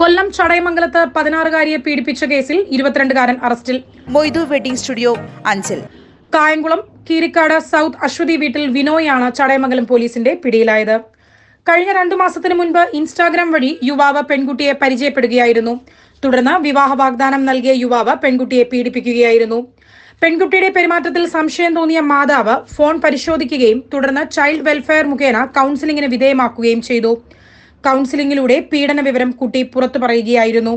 കൊല്ലം ചടയമംഗലത്ത് പതിനാറുകാരിയെ പീഡിപ്പിച്ച കേസിൽ ഇരുപത്തിരണ്ടുകാരൻ അറസ്റ്റിൽ. Moidu wedding studio Anchal. Kayamkulam Keerikkad south Aswathi വീട്ടിൽ വിനോയാണ് ചടയമംഗലം പോലീസിന്റെ പിടിയിലായത്. കഴിഞ്ഞ രണ്ടു മാസത്തിനു മുൻപ് ഇൻസ്റ്റാഗ്രാം വഴി യുവാവ് പെൺകുട്ടിയെ പരിചയപ്പെടുകയായിരുന്നു. തുടർന്ന് വിവാഹ വാഗ്ദാനം നൽകിയ യുവാവ് പെൺകുട്ടിയെ പീഡിപ്പിക്കുകയായിരുന്നു. പെൺകുട്ടിയുടെ പെരുമാറ്റത്തിൽ സംശയം തോന്നിയ മാതാവ് ഫോൺ പരിശോധിക്കുകയും തുടർന്ന് ചൈൽഡ് വെൽഫെയർ മുഖേന കൗൺസിലിംഗിന് വിധേയമാക്കുകയും ചെയ്തു. കൗൺസിലിംഗിലൂടെ പീഡന വിവരം കുട്ടി പുറത്തു പറയുകയായിരുന്നു.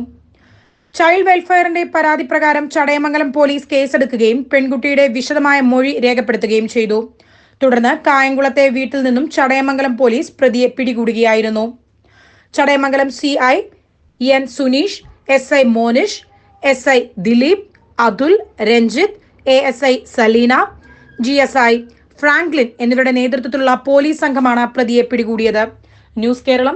ചൈൽഡ് വെൽഫെയറിന്റെ പരാതി പ്രകാരം ചടയമംഗലം പോലീസ് കേസെടുക്കുകയും പെൺകുട്ടിയുടെ വിശദമായ മൊഴി രേഖപ്പെടുത്തുകയും ചെയ്തു. തുടർന്ന് കായംകുളത്തെ വീട്ടിൽ നിന്നും ചടയമംഗലം പോലീസ് പ്രതിയെ പിടികൂടുകയായിരുന്നു. Chadayamangalam C I N Suneesh S I Monish S I Dileep Athul Ranjith A S I Salina G S I Franklin എന്നിവരുടെ നേതൃത്വത്തിലുള്ള പോലീസ് സംഘമാണ് പ്രതിയെ പിടികൂടിയത്. ന്യൂസ് കേരളം